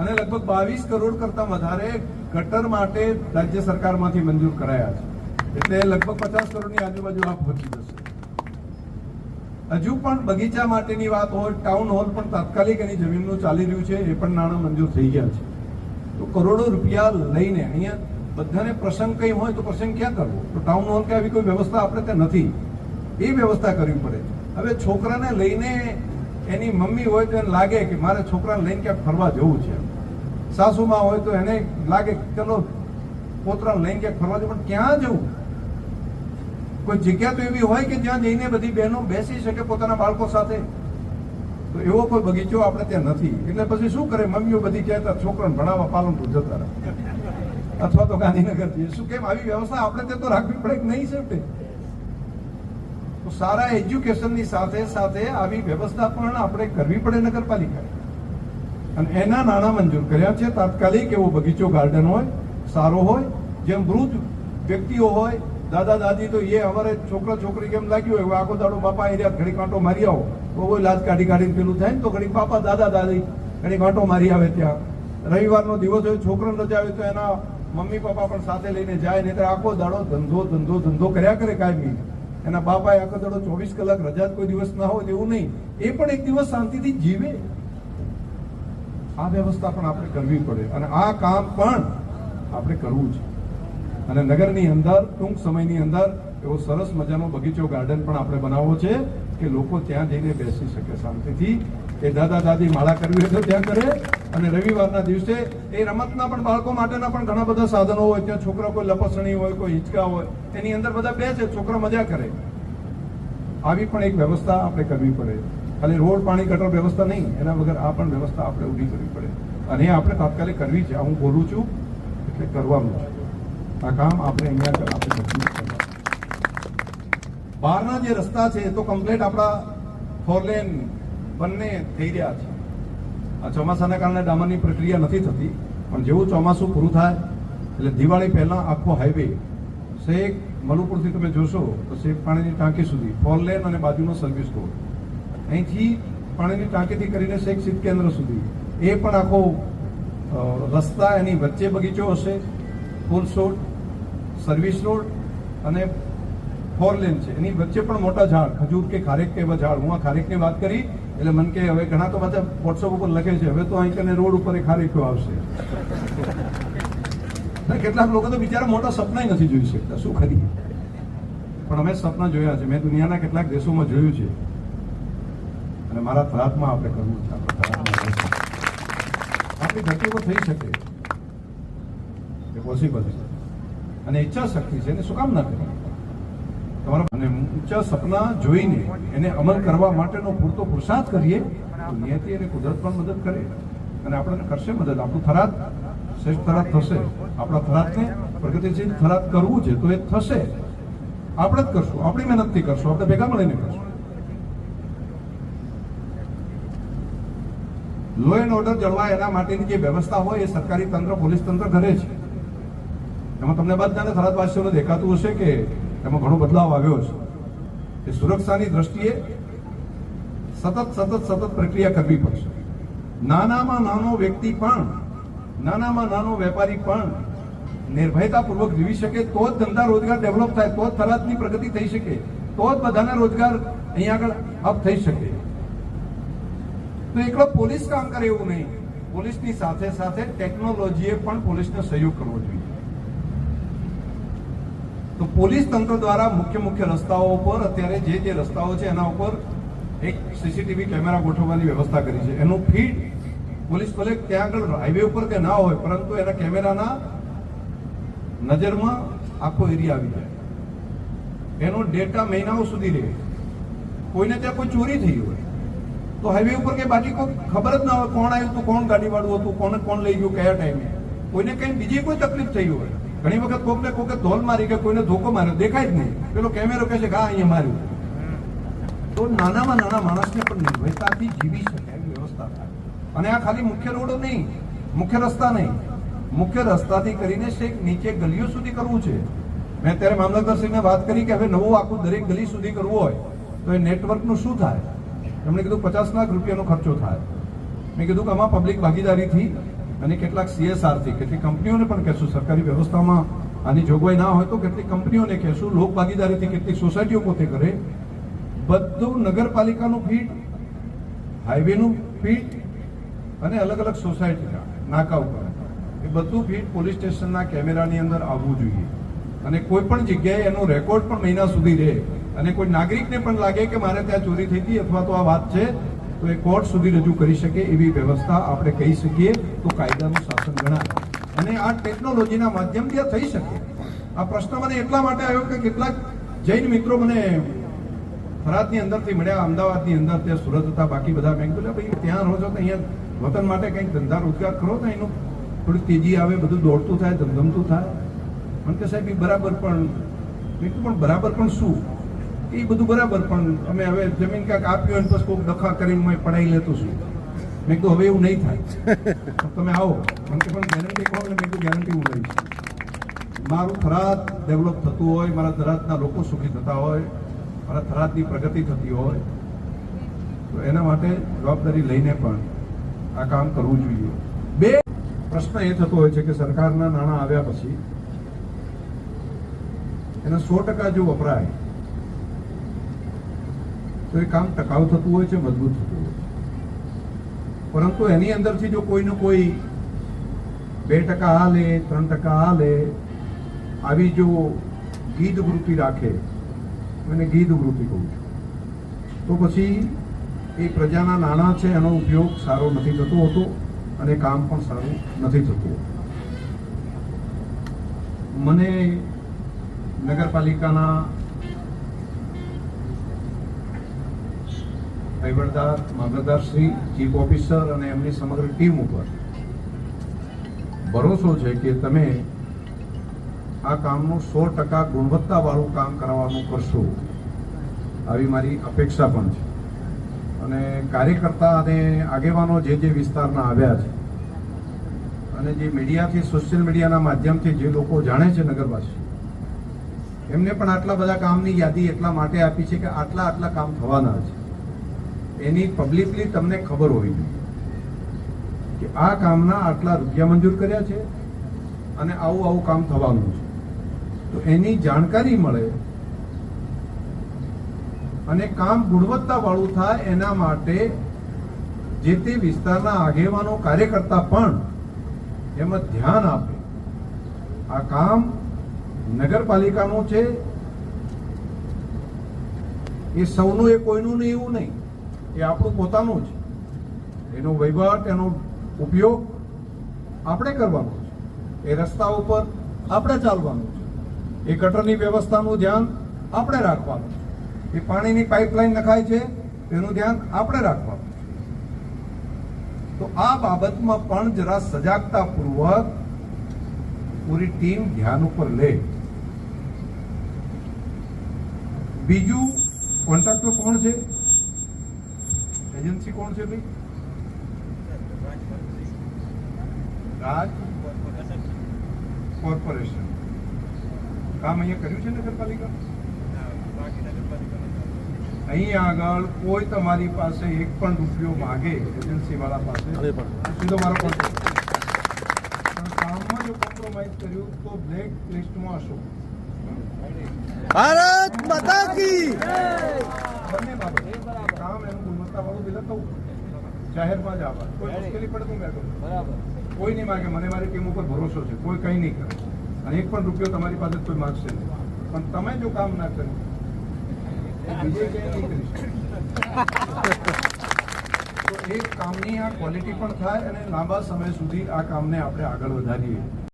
અને લગભગ બાવીસ કરોડ કરતા વધારે ગટર માટે રાજ્ય સરકારમાંથી મંજૂર કરાયા છે. એટલે લગભગ પચાસ કરોડની આજુબાજુ આ પહોંચી જશે. હજુ પણ બગીચા માટેની વાત હોય ટાઉન હોલ પણ તાત્કાલિક એની જમીનનું ચાલી રહ્યું છે, એ પણ નાણાં મંજૂર થઈ ગયા છે. તો કરોડો રૂપિયા લઈને અહીંયા બધાને પ્રસંગ કઈ હોય તો પ્રસંગ ક્યાં કરવો? તો ટાઉન હોલ કે આવી કોઈ વ્યવસ્થા આપણે ત્યાં નથી. એ વ્યવસ્થા કરવી પડે હવે છોકરાને લઈને એની મમ્મી હોય તો એને લાગે કે મારે છોકરાને લઈને ક્યાંક ફરવા જવું છે. સાસુમાં હોય તો એને લાગે ચલો પોતરા લઈને ક્યાંક ફરવા જવું પણ ક્યાં જવું? કોઈ જગ્યા તો એવી હોય કે જ્યાં જઈને બધી બહેનો બેસી શકે પોતાના બાળકો સાથે? તો એવો કોઈ બગીચો આપણે ત્યાં નથી. એટલે પછી શું કરે? મમ્મીઓ બધી કહેતા, છોકરાને ભણાવવા પાલનપુર જતા રહે. અથવા તો ગાંધીનગર શું કેમ? આવી વ્યવસ્થા આપણે ત્યાં તો રાખવી પડે કે નહીં છે તો સારા એજ્યુકેશનની સાથે સાથે આવી વ્યવસ્થા પણ આપણે કરવી પડે નગરપાલિકાએ. અને એના નાણાં મંજૂર કર્યા છે. તાત્કાલિક એવો બગીચો ગાર્ડન હોય, સારો હોય, જેમ વૃદ્ધ વ્યક્તિઓ હોય, દાદા દાદી તો એ અમારે છોકરા છોકરી કેમ લાગ્યું હોય? આખો દાડો બાપા એરિયા ઘડી કાંટો મારી આવો. બહુ લાજ કાઢી કાઢીને પેલું થાય ને તો ઘડી બાપા, દાદા દાદી ઘડી કાંટો મારી આવે ત્યાં. રવિવારનો દિવસ હોય, છોકરાને રજા આવે તો એના મમ્મી પપ્પા પણ સાથે લઈને જાય નહીં આખો દાડો ધંધો ધંધો ધંધો કર્યા કરે કાયમી. એના બાપાએ આખો દાડો ચોવીસ કલાક રજા કોઈ દિવસ ના હોય એવું નહીં. એ પણ એક દિવસ શાંતિથી જીવે. આ વ્યવસ્થા પણ આપણે કરવી પડે અને આ કામ પણ આપણે કરવું છે. અને નગરની અંદર, ટૂંક સમયની અંદર એવો સરસ મજાનો બગીચો ગાર્ડન પણ આપણે બનાવવો છે કે લોકો ત્યાં જઈને બેસી શકે શાંતિથી. એ દાદા દાદી માળા કરવી હોય તો ત્યાં કરે. અને રવિવારના દિવસે એ રમતના પણ બાળકો માટેના પણ ઘણા બધા સાધનો હોય. ત્યાં છોકરા કોઈ લપસણી હોય, કોઈ હિંચકા હોય, એની અંદર બધા બે છે છોકરા મજા કરે. આવી પણ એક વ્યવસ્થા આપણે કરવી પડે. ખાલી રોડ પાણી ગટર વ્યવસ્થા નહીં, એના વગર આ પણ વ્યવસ્થા આપણે ઊભી કરવી પડે. અને આપણે તાત્કાલિક કરવી છે. હું બોલું છું, એટલે કરવાનું છે. આ કામ આપણે અહીંયા આપણે બહારના જે રસ્તા છે તો કમ્પ્લીટ આપણા ફોર લેન બંને થઈ રહ્યા છે. આ ચોમાસાના કારણે ડામરની પ્રક્રિયા નથી થતી, પણ જેવું ચોમાસું પૂરું થાય, એટલે દિવાળી પહેલાં આખો હાઈવે શેખ મલુપુરથી તમે જોશો, તો શેખ પાણીની ટાંકી સુધી ફોર લેન અને બાજુનો સર્વિસ રોડ અહીંથી પાણીની ટાંકીથી કરીને શેખ શીત કેન્દ્ર સુધી. એ પણ આખો રસ્તા એની વચ્ચે બગીચો હશે. ફૂલ શોટ સર્વિસ રોડ અને ફોર લેન છે. એની વચ્ચે પણ મોટા ઝાડ, ખજૂર કે ખારેક કે એવા ઝાડ. હું આ ખારેકની વાત કરી, એટલે મન કે હવે ઘણા તો બધા વોટ્સઅપ ઉપર લખે છે, હવે તો અહીં કને રોડ ઉપર એ ખારેકીઓ આવશે. કેટલાક લોકો તો બિચારા મોટા સપના નથી જોઈ શકતા. શું ખરી પણ અમે સપના જોયા છે. મેં દુનિયાના કેટલાક દેશોમાં જોયું છે. અને મારા થરાદમાં આપણે કરવું છે. આપણી ધરતી પર થઈ શકે. એ પોસિબલ છે. અને ઈચ્છા શક્તિ છે એને શું કામ ના કરી તમારા અને ઊંચા સપના જોઈને એને અમલ કરવા માટેનો પૂરતો પુરુષાર્થ કરીએ, તો નિયતિ અને કુદરત પણ મદદ કરે. અને આપણને કરશે મદદ. આપણું થરાદ, શ્રેષ્ઠ થરાદ થશે. આપણા થરાદને પ્રગતિશીલ થરાદ કરવું છે તો એ થશે. આપણે જ કરશું. આપણી મહેનતથી કરશું. આપણે ભેગા મળીને કરશું લો એન્ડ ઓર્ડર જળવાય એના માટેની જે વ્યવસ્થા હોય એ સરકારી તંત્ર, પોલીસ તંત્ર કરે છે. એમાં તમને બધાને થરાદવાસીઓને દેખાતું હશે કે એમાં ઘણો બદલાવ આવ્યો છે. એ સુરક્ષાની દ્રષ્ટિએ સતત સતત સતત પ્રક્રિયા કરવી પડશે. નાનામાં નાનો વ્યક્તિ પણ, નાનામાં નાનો વેપારી પણ નિર્ભયતાપૂર્વક જીવી શકે, તો જ ધંધા રોજગાર ડેવલપ થાય, તો જ થરાદની પ્રગતિ થઈ શકે, તો જ બધાને રોજગાર અહીંયા આગળ અપ થઈ શકે. તો એકલો પોલીસ કામ કરે એવું નહીં. પોલીસની સાથે સાથે ટેકનોલોજીએ પણ પોલીસને સહયોગ કરવો જોઈએ. તો પોલીસ તંત્ર દ્વારા મુખ્ય મુખ્ય રસ્તાઓ ઉપર અત્યારે જે જે રસ્તાઓ છે એના ઉપર એક સીસીટીવી કેમેરા ગોઠવવાની વ્યવસ્થા કરી છે. એનું ફીડ પોલીસ ભલે ત્યાં આગળ હાઈવે ઉપર કે ના હોય, પરંતુ એના કેમેરાના નજરમાં આખો એરિયા આવી જાય. એનો ડેટા મહિનાઓ સુધી રહે. કોઈને ત્યાં કોઈ ચોરી થઈ હોય તો હાઈવે ઉપર કે બાકી કોઈ ખબર જ ના હોય કોણ આવ્યું હતું, કોણ ગાડી વાળું હતું કોને કોણ લઈ ગયું, કયા ટાઈમે કોઈને કઈ બીજી કોઈ તકલીફ થઈ હોય. ઘણી વખત કોકને કોકે ધોલ મારી કે કોઈને ધોકો માર્યો, દેખાય જ નહીં. પેલો કેમેરો કહે છે કે અહીંયા માર્યું. તો નાનામાં નાના માણસને પણ નિર્ભયતાથી જીવી શકે એવી વ્યવસ્થા થાય. અને આ ખાલી મુખ્ય રોડો નહીં, મુખ્ય રસ્તા નહીં. મુખ્ય રસ્તાથી કરીને શેખ નીચે ગલીઓ સુધી કરવું છે. મેં અત્યારે મામલતદારશ્રીને વાત કરી કે હવે નવું આખું દરેક ગલી સુધી કરવું હોય, તો એ નેટવર્કનું શું થાય? એમણે કીધું પચાસ લાખ રૂપિયાનો ખર્ચો થાય. મેં કીધું કે આમાં પબ્લિક ભાગીદારીથી અને કેટલાક સીએસઆરથી કેટલીક કંપનીઓને પણ કહેશું, સરકારી વ્યવસ્થામાં આની જોગવાઈ ના હોય તો કેટલીક કંપનીઓને કહેશું, લોક ભાગીદારીથી કેટલીક સોસાયટીઓ પોતે કરે. બધું નગરપાલિકાનું ફીટ હાઈવેનું ફીટ અને અલગ અલગ સોસાયટીના નાકા ઉપર. એ બધું ફીટ પોલીસ સ્ટેશનના કેમેરાની અંદર આવવું જોઈએ. અને કોઈ પણ જગ્યાએ એનો રેકોર્ડ પણ મહિના સુધી રહે. અને કોઈ નાગરિકને પણ લાગે કે મારે ત્યાં ચોરી થઈ હતી અથવા તો આ વાત છે, તો એ કોર્ટ સુધી રજૂ કરી શકે એવી વ્યવસ્થા આપણે કહી શકીએ તો કાયદાનું શાસન ગણાય. અને આ ટેકનોલોજીના માધ્યમથી આ થઈ શકે. આ પ્રશ્ન મને એટલા માટે આવ્યો કે કેટલાક જૈન મિત્રો મને થરાદની અંદરથી મળ્યા, અમદાવાદની અંદર, ત્યાં સુરત હતા, બાકી બધા મેં કીધું ભાઈ, ત્યાં રહો છો તો અહીંયા વતન માટે કંઈક ધંધા રોજગાર કરો તો એનું થોડી તેજી આવે, બધું દોડતું થાય, ધમધમતું થાય. મને કે સાહેબ એ બરાબર પણ, મેં પણ બરાબર પણ શું? એ બધું બરાબર, પણ અમે હવે જમીન ક્યાંક આપ્યું અને પછી કોઈક દખા કરીને મેં પડાવી લેતો છું. મેં કીધું, હવે એવું નહીં થાય. તમે આવો. મને કે પણ ગેરંટી કોણ મેં કીધું ગેરંટી હું લઈશ. મારું થરાદ ડેવલપ થતું હોય, મારા થરાદના લોકો સુખી થતા હોય, મારા થરાદની પ્રગતિ થતી હોય, તો એના માટે જવાબદારી લઈને પણ આ કામ કરવું જોઈએ. બે પ્રશ્ન એ થતો હોય છે કે સરકારના નાણાં આવ્યા પછી એના સો ટકા જો વપરાય તો એ કામ ટકાઉ થતું હોય છે, મજબૂત થતું હોય છે. પરંતુ એની અંદરથી જો કોઈનું કોઈ બે ટકા આ લે ત્રણ ટકા આ લે આવી જો ગીધ વૃત્તિ રાખે એને ગીધ વૃત્તિ કહું છું. તો પછી એ પ્રજાના નાણાં છે, એનો ઉપયોગ સારો નથી થતો હોતો અને કામ પણ સારું નથી થતું મને નગરપાલિકાના વહીવટદાર, મામલતદાર શ્રી, ચીફ ઓફિસર અને એમની સમગ્ર ટીમ ઉપર ભરોસો છે કે તમે આ કામનું સો ટકા ગુણવત્તાવાળું કામ કરાવવાનું કરશો. આવી મારી અપેક્ષા પણ છે. અને કાર્યકર્તા અને આગેવાનો જે જે વિસ્તારના આવ્યા છે અને જે મીડિયાથી, સોશિયલ મીડિયાના માધ્યમથી જે લોકો જાણે છે નગરવાસી એમને પણ આટલા બધા કામની યાદી એટલા માટે આપી છે કે આટલા આટલા કામ થવાના છે. એની પબ્લિકલી તમને ખબર હોવી જોઈએ કે આ કામના આટલા રૂપિયા મંજૂર કર્યા છે અને આવું આવું કામ થવાનું છે. તો એની જાણકારી મળે અને કામ ગુણવત્તા વાળું થાય એના માટે જે તે વિસ્તારના આગેવાનો, કાર્યકર્તા પણ એમાં ધ્યાન આપે. આ કામ નગરપાલિકાનું છે. એ સૌનું, એ કોઈનું નહીં એવું નહીં. એ આપણું પોતાનું છે એનો વહીવટ, એનો ઉપયોગ આપણે કરવાનો છે. એ રસ્તા ઉપર આપણે ચાલવાનું છે. એ ગટરની વ્યવસ્થાનું ધ્યાન આપણે રાખવાનું છે. એ પાણીની પાઇપલાઇન નખાય છે, એનું ધ્યાન આપણે રાખવાનું છે. તો આ બાબતમાં પણ જરા સજાગતાપૂર્વક પૂરી ટીમ ધ્યાન ઉપર લે. બીજું કોન્ટ્રાક્ટર કોણ છે? એજન્સી કોણ છે ભાઈ રાજ કોર્પોરેશન કામ અહીંયા કર્યું છે નગરપાલિકા અહીંયા આગળ કોઈ તમારી પાસે એક પણ રૂપિયો માગે એજન્સી વાળા પાસે સીધો મારો કોન્ટેક્ટ પણ કામમાં જો કોમ્પ્રોમાઇઝ કર્યું તો બ્લેક લિસ્ટમાં હશો। ભારત માતા કી બંને બાબત કામ એનું ગુણવત્તાવાળું બિલ થવું જાહેરમાં જ આવવા કોઈ મુશ્કેલી પડે તું મેં બરાબર. કોઈ નહીં માગે મને મારી ટીમ ઉપર ભરોસો છે. કોઈ કંઈ નહીં કરે. અને એક પણ રૂપિયો તમારી પાસે કોઈ માગશે નહીં. પણ તમે જો કામ ના કર્યું બીજે ક્યાંય નહીં કરી તો એક કામની આ ક્વોલિટી પણ થાય અને લાંબા સમય સુધી આ કામને આપણે આગળ વધારીએ.